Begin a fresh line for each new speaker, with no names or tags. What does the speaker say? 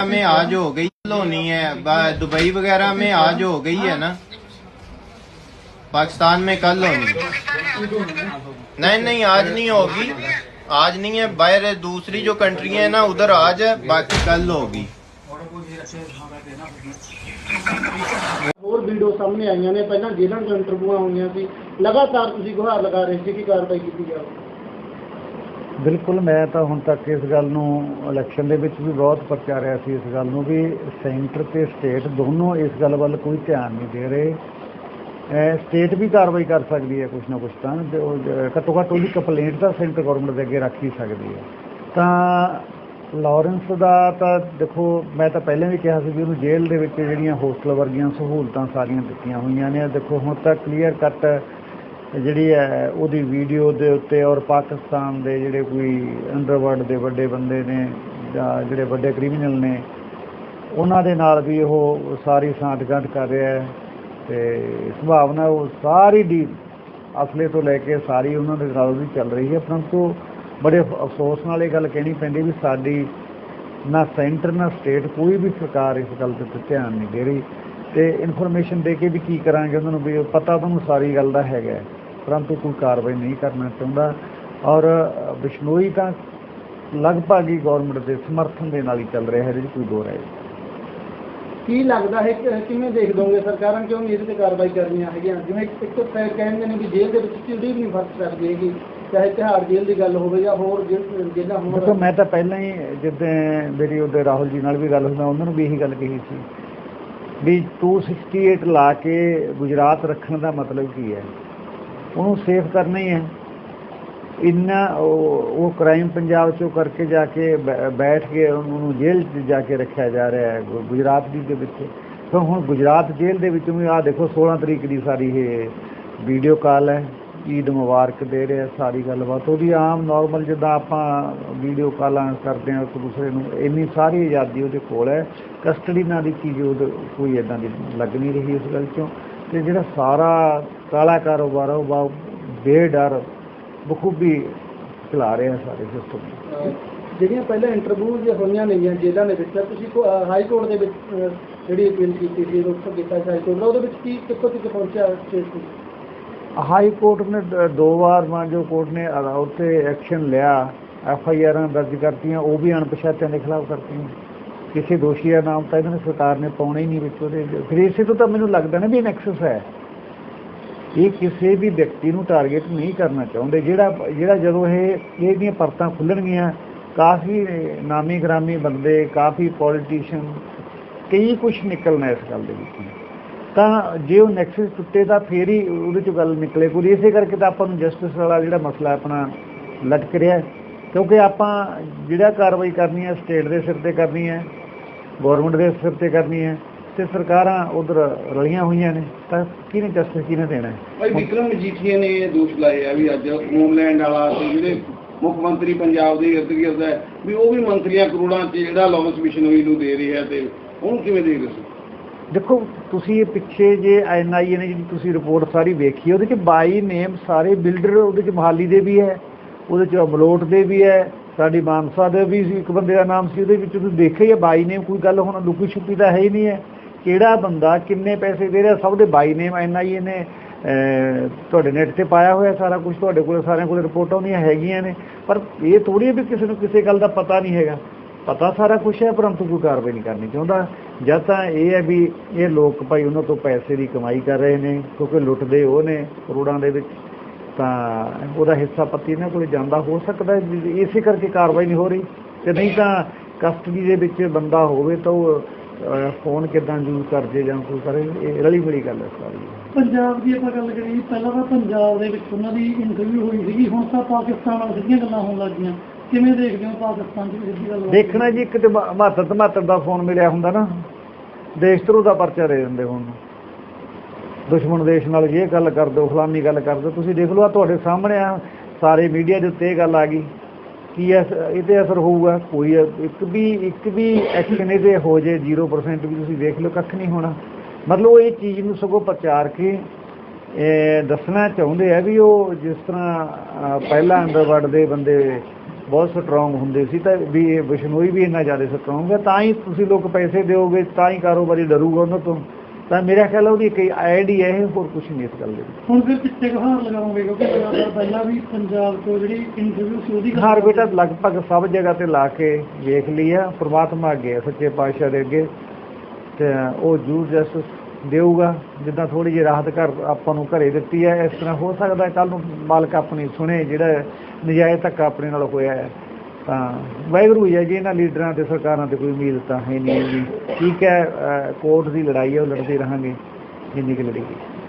में आज हो गई होनी है बा- दुबई वगैरह में आज हो गई है ना पाकिस्तान में कल होनी है नहीं नहीं आज नहीं होगी आज नहीं है बाहर दूसरी जो कंट्री है ना उधर आज है बाकी कल होगी
ਹੋਰ ਵੀਡੀਓ ਸਾਹਮਣੇ ਆਈਆਂ ਨੇ ਪਹਿਲਾਂ ਜੇਲ੍ਹਾਂ ਤੋਂ ਇੰਟਰਵਿਊਆਂ ਹੋਈਆਂ ਸੀ ਲਗਾਤਾਰ ਤੁਸੀਂ ਗੁਹਾਰ ਲਗਾ ਰਹੇ ਸੀ ਕਿ ਕਾਰਵਾਈ ਕੀਤੀ ਜਾਵੇ
ਬਿਲਕੁਲ, ਮੈਂ ਤਾਂ ਹੁਣ ਤੱਕ ਇਸ ਗੱਲ ਨੂੰ ਇਲੈਕਸ਼ਨ ਦੇ ਵਿੱਚ ਵੀ ਬਹੁਤ ਪ੍ਰਚਾਰਿਆ ਸੀ, ਇਸ ਗੱਲ ਨੂੰ ਵੀ ਸੈਂਟਰ ਤੇ ਸਟੇਟ ਦੋਨੋਂ ਇਸ ਗੱਲ ਵੱਲ ਕੋਈ ਧਿਆਨ ਨਹੀਂ ਦੇ ਰਹੇ। ਸਟੇਟ ਵੀ ਕਾਰਵਾਈ ਕਰ ਸਕਦੀ ਹੈ ਕੁਛ ਨਾ ਕੁਛ ਤਾਂ, ਤੇ ਉਹ ਘੱਟੋ ਘੱਟ ਉਹਦੀ ਕੰਪਲੇਂਟ ਤਾਂ ਸੈਂਟਰ ਗਵਰਨਮੈਂਟ ਦੇ ਅੱਗੇ ਰੱਖ ਹੀ ਸਕਦੀ ਹੈ। ਤਾਂ ਲਾਰੈਂਸ ਦਾ ਤਾਂ ਦੇਖੋ, ਮੈਂ ਤਾਂ ਪਹਿਲਾਂ ਵੀ ਕਿਹਾ ਸੀ ਵੀ ਉਹਨੂੰ ਜੇਲ੍ਹ ਦੇ ਵਿੱਚ ਜਿਹੜੀਆਂ ਹੋਸਟਲ ਵਰਗੀਆਂ ਸਹੂਲਤਾਂ ਸਾਰੀਆਂ ਦਿੱਤੀਆਂ ਹੋਈਆਂ ਨੇ, ਦੇਖੋ ਹੁਣ ਤੱਕ ਕਲੀਅਰ ਕੱਟ ਜਿਹੜੀ ਹੈ, ਉਹਦੀ ਵੀਡੀਓ ਦੇ ਉੱਤੇ ਔਰ ਪਾਕਿਸਤਾਨ ਦੇ ਜਿਹੜੇ ਕੋਈ ਅੰਡਰਵਰਲਡ ਦੇ ਵੱਡੇ ਬੰਦੇ ਨੇ ਜਾਂ ਜਿਹੜੇ ਵੱਡੇ ਕ੍ਰਿਮੀਨਲ ਨੇ, ਉਹਨਾਂ ਦੇ ਨਾਲ ਵੀ ਉਹ ਸਾਰੀ ਸਾਂਠਗਾਂਠ ਕਰ ਰਿਹਾ ਹੈ ਤੇ ਸੰਭਾਵਨਾ ਉਹ ਸਾਰੀ ਡੀਲ ਅਸਲੇ ਤੋਂ ਲੈ ਕੇ ਸਾਰੀ ਉਹਨਾਂ ਦੇ ਨਾਲ ਵੀ ਚੱਲ ਰਹੀ ਹੈ। ਪਰੰਤੂ ਬੜੇ ਅਫਸੋਸ ਨਾਲ ਇਹ ਗੱਲ ਕਹਿਣੀ ਪੈਂਦੀ ਵੀ ਸਾਡੀ ਨਾ ਸੈਂਟਰ, ਨਾ ਸਟੇਟ ਕੋਈ ਵੀ ਸਰਕਾਰ ਇਸ ਗੱਲ ਦੇ ਉੱਤੇ ਧਿਆਨ ਨਹੀਂ ਦੇ ਰਹੀ ਤੇ ਇਨਫੋਰਮੇਸ਼ਨ ਦੇ ਕੇ ਵੀ ਕੀ ਕਰਾਂਗੇ ਉਹਨਾਂ ਨੂੰ ਵੀ ਪਤਾ ਤੁਹਾਨੂੰ ਸਾਰੀ ਗੱਲ ਦਾ ਹੈਗਾ ਪਰੰਤੂ ਕੋਈ ਕਾਰਵਾਈ ਨਹੀਂ ਕਰਨਾ ਚਾਹੁੰਦਾ। ਔਰ ਬਿਸ਼ਨੋਈ ਤਾਂ ਲਗਭਗ ਹੀ ਗਵਰਨਮੈਂਟ ਦੇ ਸਮਰਥਨ ਦੇ ਨਾਲ ਹੀ ਚੱਲ ਰਿਹਾ ਹੈ ਇਹਦੇ 'ਚ ਕੋਈ ਦੋ ਰਾਏ।
ਕੀ ਲੱਗਦਾ ਹੈ ਕਿ ਕਿਵੇਂ ਦੇਖ ਦੋਗੇ ਸਰਕਾਰਾਂ? ਕਿਉਂ ਨਹੀਂ ਇਹਦੇ ਤੇ ਕਾਰਵਾਈ ਕਰਨੀਆਂ ਹੈਗੀਆਂ? ਜਿਵੇਂ ਇੱਕ ਇੱਕ ਤਾਂ ਕਹਿੰਦੇ ਨੇ ਵੀ ਜੇਲ੍ਹ ਦੇ ਵਿੱਚ ਚਿੜੀ ਵੀ ਨਹੀਂ ਫ਼ਰਕ ਸਕਦੀ ਹੈਗੀ ਚਾਹੇ ਤਿਹਾੜ ਜੇਲ੍ਹ ਦੀ ਗੱਲ ਹੋਵੇ ਜਾਂ ਹੋਰ ਜੇਲ੍ਹ ਜੇਲ੍ਹਾਂ
ਦੇਖੋ ਮੈਂ ਤਾਂ ਪਹਿਲਾਂ ਹੀ ਜਿੱਦਾਂ ਮੇਰੀ ਉਹਦੇ ਰਾਹੁਲ ਜੀ ਨਾਲ ਵੀ ਗੱਲ ਹੋਈ ਮੈਂ ਉਹਨਾਂ ਨੂੰ ਵੀ ਇਹੀ ਗੱਲ ਕਹੀ ਸੀ ਵੀ 268 ਲਾ ਕੇ ਗੁਜਰਾਤ ਰੱਖਣ ਦਾ ਮਤਲਬ ਕੀ ਹੈ? ਉਹਨੂੰ ਸੇਫ ਕਰਨਾ ਹੀ ਹੈ। ਇੰਨਾ ਉਹ ਉਹ ਕ੍ਰਾਈਮ ਪੰਜਾਬ ਚੋਂ ਕਰਕੇ ਜਾ ਕੇ ਬੈ- ਬੈਠ ਕੇ ਉਹਨੂੰ ਜੇਲ੍ਹ 'ਚ ਜਾ ਕੇ ਰੱਖਿਆ ਜਾ ਰਿਹਾ ਹੈ ਗੁਜਰਾਤ ਦੀ ਦੇ ਵਿੱਚ। ਫਿਰ ਹੁਣ ਗੁਜਰਾਤ ਜੇਲ੍ਹ ਦੇ ਵਿੱਚ ਵੀ ਆਹ ਦੇਖੋ 16 ਤਰੀਕ ਦੀ ਸਾਰੀ ਇਹ ਵੀਡੀਓ ਕਾਲ ਹੈ। ਈਦ ਮੁਬਾਰਕ ਦੇ ਰਿਹਾ ਸਾਰੀ ਗੱਲਬਾਤ। ਉਹਦੀ ਆਮ ਨਾਰਮਲ ਜਿੱਦਾਂ ਆਪਾਂ ਵੀਡੀਓ ਕਾਲਾਂ ਕਰਦੇ ਹਾਂ, ਇੱਕ ਦੂਸਰੇ ਨੂੰ, ਇੰਨੀ ਸਾਰੀ ਆਜ਼ਾਦੀ ਉਹਦੇ ਕੋਲ ਹੈ। ਕਸਟਡੀ ਨਾਲ ਦੀ ਚੀਜ਼ ਉਹਦੇ ਕੋਈ ਇਦਾਂ ਦੀ ਲੱਗ ਨਹੀਂ ਰਹੀ ਇਸ ਗੱਲ ਚੋਂ। ਤੇ ਜਿਹੜਾ ਸਾਰਾ ਕਾਲਾ ਕਾਰੋਬਾਰ ਆ, ਉਹ ਬਾ ਬੇਡਰ ਬਖੂਬੀ ਚਲਾ ਰਿਹਾ ਸਾਰੇ ਸਿਸਟਮ
ਜਿਹੜੀਆਂ ਪਹਿਲਾਂ ਇੰਟਰਵਿਊ ਜੇ ਹੋਈਆਂ ਨੇਗੀਆਂ ਜੇਲ੍ਹਾਂ ਦੇ ਵਿੱਚ ਤੁਸੀਂ ਹਾਈ ਕੋਰਟ ਦੇ ਵਿੱਚ ਜਿਹੜੀ ਅਪੀਲ ਕੀਤੀ ਸੀ ਰੁਕ ਕੀਤਾ ਹਾਈ ਕੋਰਟ ਉਹਦੇ ਵਿੱਚ ਕੀ ਕਿੱਥੋਂ ਤੱਕ ਪਹੁੰਚਿਆ ਕੇਸ
ਹਾਈ ਕੋਰਟ ਨੇ ਦ- ਵਾਰ ਮਾਨਜੋ ਕੋਰਟ ਨੇ ਉੱਤੇ ਐਕਸ਼ਨ ਲਿਆ ਐਫ ਆਈ ਆਰਾਂ ਦਰਜ ਕਰਤੀਆਂ ਉਹ ਵੀ ਅਣਪਛਾਤਿਆਂ ਦੇ ਖਿਲਾਫ ਕਰਤੀਆਂ। ਕਿਸੇ ਦੋਸ਼ੀ ਦਾ ਨਾਮ ਤਾਂ ਇਹਨਾਂ ਨੇ ਸਰਕਾਰ ਨੇ ਪਾਉਣਾ ਹੀ ਨਹੀਂ ਵਿੱਚ ਉਹਦੇ ਫਿਰ ਇਸੇ ਤੋਂ ਤਾਂ ਮੈਨੂੰ ਲੱਗਦਾ ਨਾ ਵੀ ਇਹ ਨੈਕਸਸ ਹੈ। ਇਹ ਕਿਸੇ ਵੀ ਵਿਅਕਤੀ ਨੂੰ ਟਾਰਗੇਟ ਨਹੀਂ ਕਰਨਾ ਚਾਹੁੰਦੇ। ਜਿਹੜਾ ਜਿਹੜਾ ਜਦੋਂ ਇਹ ਇਹਦੀਆਂ ਪਰਤਾਂ ਖੁੱਲਣਗੀਆਂ, ਕਾਫੀ ਨਾਮੀ ਗ੍ਰਾਮੀ ਬੰਦੇ, ਕਾਫੀ ਪੋਲੀਟੀਸ਼ੀਅਨ ਕਈ ਕੁਝ ਨਿਕਲਣਾ ਇਸ ਗੱਲ ਦੇ ਵਿੱਚ। ਤਾਂ ਜੇ ਉਹ ਨੈਕਸਸ ਟੁੱਟੇ ਤਾਂ ਫੇਰ ਹੀ ਉਹਦੇ 'ਚ ਗੱਲ ਨਿਕਲੇ। ਕੋਈ ਇਸੇ ਕਰਕੇ ਤਾਂ ਆਪਾਂ ਨੂੰ ਜਸਟਿਸ ਵਾਲਾ ਜਿਹੜਾ ਮਸਲਾ ਆਪਣਾ ਲਟਕ ਰਿਹਾ ਕਿਉਂਕਿ ਆਪਾਂ ਜਿਹੜਾ ਕਾਰਵਾਈ ਕਰਨੀ ਹੈ ਸਟੇਟ ਦੇ ਸਿਰ ਤੇ ਕਰਨੀ ਹੈ ਗਵਰਨਮੈਂਟ ਦੇ ਸਿਰ ਤੇ ਕਰਨੀ ਹੈ ਤੇ ਸਰਕਾਰਾਂ ਉਧਰ ਰਲੀਆਂ ਹੋਈਆਂ ਨੇ ਤਾਂ ਕਿਹਨੇ ਜਸਟਿਸ ਕਿਹਨੇ ਦੇਣਾ ਹੈ?
ਭਾਈ ਵਿਕਰਮ ਮਜੀਠੀਆ ਨੇ ਇਹ ਦੋਸ਼ ਲਾਏ ਆ ਵੀ ਅੱਜ ਹੋਮਲੈਂਡ ਵਾਲਾ ਤੇ ਜਿਹੜੇ ਮੁੱਖ ਮੰਤਰੀ ਪੰਜਾਬ ਦੇ ਇਰਦ ਗਿਰਦ ਹੈ ਵੀ ਉਹ ਵੀ ਮੰਤਰੀਆਂ ਕਰੋੜਾਂ 'ਚ ਜਿਹੜਾ ਲਾਰੈਂਸ ਬਿਸ਼ਨੋਈ ਨੂੰ ਦੇ ਰਿਹਾ ਤੇ ਉਹਨੂੰ ਕਿਵੇਂ ਦੇਖਦੇ ਸੀ
ਦੇਖੋ ਤੁਸੀਂ ਇਹ ਪਿੱਛੇ ਜੇ ਐਨਆਈਏ ਨੇ ਜਿਹੜੀ ਤੁਸੀਂ ਰਿਪੋਰਟ ਸਾਰੀ ਵੇਖੀ ਉਹਦੇ ਚ ਬਾਈ ਨੇਮ ਸਾਰੇ ਬਿਲਡਰ ਉਹਦੇ ਚ ਮਹਾਲੀ ਦੇ ਵੀ ਹੈ ਉਹਦੇ ਚ ਅਮਲੋਟ ਦੇ ਵੀ ਹੈ ਸਾਡੀ ਮਾਨਸਾ ਦੇ ਵੀ ਇੱਕ ਬੰਦੇ ਦਾ ਨਾਮ ਸੀ, ਉਹਦੇ ਵਿੱਚ ਤੁਸੀਂ ਦੇਖਿਆ ਹੀ ਬਾਈ ਨੇਮ ਕੋਈ ਗੱਲ ਹੁਣ ਲੁਕੀ ਛੁਪੀ ਤਾਂ ਹੈ ਹੀ ਨਹੀਂ ਹੈ। ਕਿਹੜਾ ਬੰਦਾ, ਕਿੰਨੇ ਪੈਸੇ ਦੇ ਰਿਹਾ, ਸਭ ਦੇ ਬਾਈ ਨੇਮ ਐਨਆਈਏ ਨੇ ਤੁਹਾਡੇ ਨੈਟ ਤੇ ਪਾਇਆ ਹੋਇਆ ਸਾਰਾ ਕੁਝ ਤੁਹਾਡੇ ਕੋਲ ਸਾਰਿਆਂ ਕੋਲ ਰਿਪੋਰਟਾਂ ਉਹਦੀਆਂ ਹੈਗੀਆਂ ਨੇ। ਪਰ ਇਹ ਥੋੜੀ ਵੀ ਕਿਸੇ ਨੂੰ ਕਿਸੇ ਗੱਲ ਦਾ ਪਤਾ ਨਹੀਂ ਹੈਗਾ। ਪਤਾ ਸਾਰਾ ਕੁਝ ਹੈ, ਪਰੰਤੂ ਕੋਈ ਕਾਰਵਾਈ ਨਹੀਂ ਕਰਨੀ ਚਾਹੁੰਦਾ। ਜਦ ਤਾਂ ਇਹ ਹੈ ਵੀ ਇਹ ਲੋਕ ਭਾਈ ਉਹਨਾਂ ਤੋਂ ਪੈਸੇ ਦੀ ਕਮਾਈ ਕਰ ਰਹੇ ਨੇ, ਕਿਉਂਕਿ ਲੁੱਟਦੇ ਉਹ ਨੇ ਕਰੋੜਾਂ ਦੇ ਵਿੱਚ। ਤਾਂ ਉਹਦਾ ਹਿੱਸਾ ਪੱਤੀ ਇਹਨਾਂ ਕੋਲ ਜਾਂਦਾ ਹੋ ਸਕਦਾ ਇਸੇ ਕਰਕੇ ਕਾਰਵਾਈ ਨਹੀਂ ਹੋ ਰਹੀ। ਤੇ ਨਹੀਂ ਤਾਂ ਕਸਟਡੀ ਦੇ ਵਿੱਚ ਬੰਦਾ ਹੋਵੇ ਤਾਂ ਉਹ ਫੋਨ ਕਿਦਾਂ ਯੂਜ਼ ਕਰ ਜੇ ਜਾਂ ਕੋਈ ਕਰੇ ਇਹ ਰਲੀ ਮਿਲੀ ਗੱਲ ਹੈ ਸਾਰੀ।
ਪੰਜਾਬ ਦੀ ਆਪਾਂ ਗੱਲ ਕਰੀਏ ਪਹਿਲਾਂ ਤਾਂ ਪੰਜਾਬ ਦੇ ਵਿੱਚ ਉਹਨਾਂ ਦੀ ਇੰਟਰਵਿਊ ਹੋਈ ਸੀਗੀ ਹੁਣ ਤਾਂ ਪਾਕਿਸਤਾਨ ਨਾਲ ਸਿੱਧੀਆਂ ਗੱਲਾਂ ਹੋਣ ਲੱਗ ਗਈਆਂ। ਕਿਵੇਂ ਦੇਖਦੇ ਹੋ ਪਾਕਿਸਤਾਨ ਦੀ ਸਿੱਧੀ ਗੱਲ
ਦੇਖਣਾ ਜੀ ਇੱਕ ਤੇ ਮਾਤਰ ਦਾ ਫੋਨ ਮਿਲਿਆ ਹੁੰਦਾ ਨਾ। ਦੇਸ਼ ਧਰੋ ਦਾ ਪਰਚਾ ਦੇ ਦਿੰਦੇ ਹੁਣ। ਦੁਸ਼ਮਣ ਦੇਸ਼ ਨਾਲ ਇਹ ਗੱਲ ਕਰ ਦਿਓ ਫਲਾਨੀ ਗੱਲ ਕਰ ਦਿਓ ਤੁਸੀਂ ਦੇਖ ਲਓ ਆ ਤੁਹਾਡੇ ਸਾਹਮਣੇ ਆ ਸਾਰੇ ਮੀਡੀਆ ਦੇ ਉੱਤੇ ਇਹ ਗੱਲ ਆ ਗਈ। ਕੀ ਐ ਇਹ ਤੇ ਅਸਰ ਹੋਊਗਾ? ਕੋਈ ਇੱਕ ਵੀ ਇੱਕ ਵੀ ਐਕਸ਼ਨ ਇਹਦੇ ਹੋ ਜੇ 0% ਵੀ ਤੁਸੀਂ ਦੇਖ ਲਓ ਕੱਖ ਨਹੀਂ ਹੋਣਾ। ਮਤਲਬ ਉਹ ਇਹ ਚੀਜ਼ ਨੂੰ ਸਗੋਂ ਪ੍ਰਚਾਰ ਕੇ ਇਹ ਦੱਸਣਾ ਚਾਹੁੰਦੇ ਆ ਵੀ ਉਹ ਜਿਸ ਤਰ੍ਹਾਂ ਅਹ, ਪਹਿਲਾਂ ਅੰਡਰਵਰਲਡ ਦੇ ਬੰਦੇ ਬਹੁਤ ਸਟਰੋਂਗ ਹੁੰਦੇ ਸੀ ਤਾਂ ਵੀ ਇਹ ਬਿਸ਼ਨੋਈ ਵੀ ਇੰਨਾ ਜ਼ਿਆਦਾ ਸਟਰੋਂਗ ਹੈ ਤਾਂ ਹੀ ਤੁਸੀਂ ਲੋਕ ਪੈਸੇ ਦਿਓਗੇ ਤਾਂ ਹੀ ਕਾਰੋਬਾਰੀ ਡਰੂਗਾ ਉਹਨਾਂ ਤੋਂ। ਤਾਂ ਮੇਰਾ ਖਿਆਲ ਹੈ ਉਹਦੀ ਇੱਕ ਐਡ ਹੀ ਹੋਰ ਕੁਝ ਨਹੀਂ ਇਸ ਗੱਲ ਦੇ
ਹੁਣ ਫਿਰ ਕਿੱਥੇ ਕਹਾਰ ਲਗਾਉਂਗੇ ਕਿਉਂਕਿ ਪਹਿਲਾਂ ਵੀ ਪੰਜਾਬ ਤੋਂ ਜਿਹੜੀ ਇੰਟਰਵਿਊ ਸੀ ਉਹਦੀ
ਹਾਰ ਬੇਟਾ ਲਗਭਗ ਸਭ ਜਗ੍ਹਾ ਤੇ ਲਾ ਕੇ ਵੇਖ ਲਈ ਆ। ਪ੍ਰਮਾਤਮਾ ਅੱਗੇ ਸੱਚੇ ਪਾਤਸ਼ਾਹ ਦੇ ਅੱਗੇ। ਤੇ ਉਹ ਜੂਰ ਜਸਟਿਸ ਦੇਊਗਾ। ਜਿੱਦਾਂ ਥੋੜੀ ਜਿਹੀ ਰਾਹਤ ਘਰ ਆਪਾਂ ਨੂੰ ਘਰੇ ਦਿੱਤੀ ਹੈ ਇਸ ਤਰ੍ਹਾਂ ਹੋ ਸਕਦਾ ਕੱਲ ਨੂੰ ਮਾਲਕ ਆਪਣੀ ਸੁਣੇ ਜਿਹੜਾ ਨਜਾਇਜ਼ ਧੱਕਾ ਆਪਣੇ ਨਾਲ ਹੋਇਆ ਹੈ। ਤਾਂ ਵਾਹਿਗੁਰੂ ਹੈ ਜੀ, ਇਹਨਾਂ ਲੀਡਰਾਂ ਤੇ ਸਰਕਾਰਾਂ ਤੇ ਕੋਈ ਉਮੀਦ ਤਾਂ ਹੈ ਨਹੀਂ ਜੀ। ਠੀਕ ਹੈ ਕੋਰਟ ਦੀ ਲੜਾਈ ਹੈ, ਉਹ ਲੜਦੇ ਰਹਾਂਗੇ, ਜਿੰਨੀ ਕਿ ਲੜੇਗੀ।